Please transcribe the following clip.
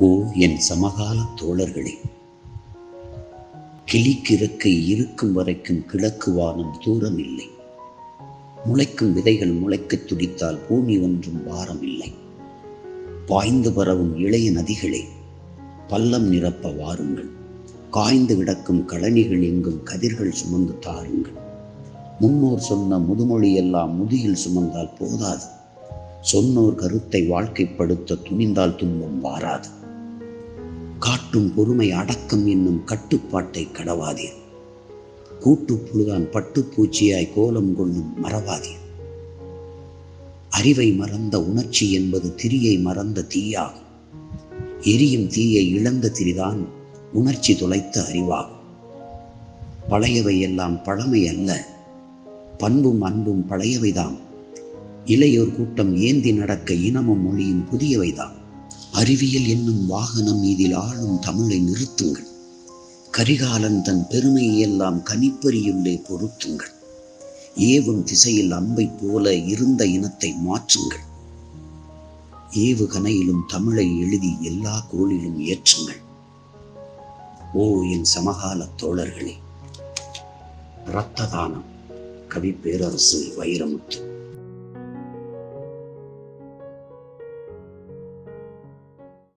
ஓ என் சமகால தோழர்களே. கிளிக்கிறக்கை இருக்கும் வரைக்கும் கிழக்கு வானம் தூரம் இல்லை முளைக்கும் விதைகள் முளைக்கத் துடித்தால் பூமி ஒன்றும் பாரம் இல்லை பாய்ந்து பரவும் இளைய நதிகளே பள்ளம் நிரப்ப வாருங்கள். காய்ந்து கிடக்கும் கழனிகள் எங்கும் கதிர்கள் சுமந்து தாருங்கள். முன்னோர் சொன்ன முதுமொழி எல்லாம் முதுகில் சுமந்தால் போதாது. சொன்னோர் கருத்தை வாழ்க்கைப்படுத்த துணிந்தால் துன்பம் வாராது. காட்டும் பொறுமை அடக்கம் என்னும் கட்டுப்பாட்டை கடவாதீர். கூட்டுப்புழுதான் பட்டுப்பூச்சியாய் கோலம் கொள்ளும் மறவாதீர். அறிவை மறந்த உணர்ச்சி என்பது திரியை மறந்த தீயாகும். எரியும் தீயை இழந்த திரிதான் உணர்ச்சி துளைத்த அறிவாகும். பழையவை எல்லாம் பழமை அல்ல. பண்பும் அன்பும் பழையவைதாம். இளையோர் கூட்டம் ஏந்தி நடக்க இனமும் மொழியும் புதியவைதான் அறிவியல் என்னும் வாகனம் இதில் ஆளும் தமிழை நிறுத்துங்கள். கரிகாலன் தன் பெருமையை எல்லாம் கனிப்பறியுள்ளே பொருத்துங்கள். ஏவும் திசையில் அம்பை போல இருந்த இனத்தை மாற்றுங்கள். ஏவுகணையிலும் தமிழை எழுதி எல்லா கோளிலும் ஏற்றுங்கள். ஓ என் சமகால தோழர்களே இரத்த தானம். கவி பேரரசு வைரமுத்து.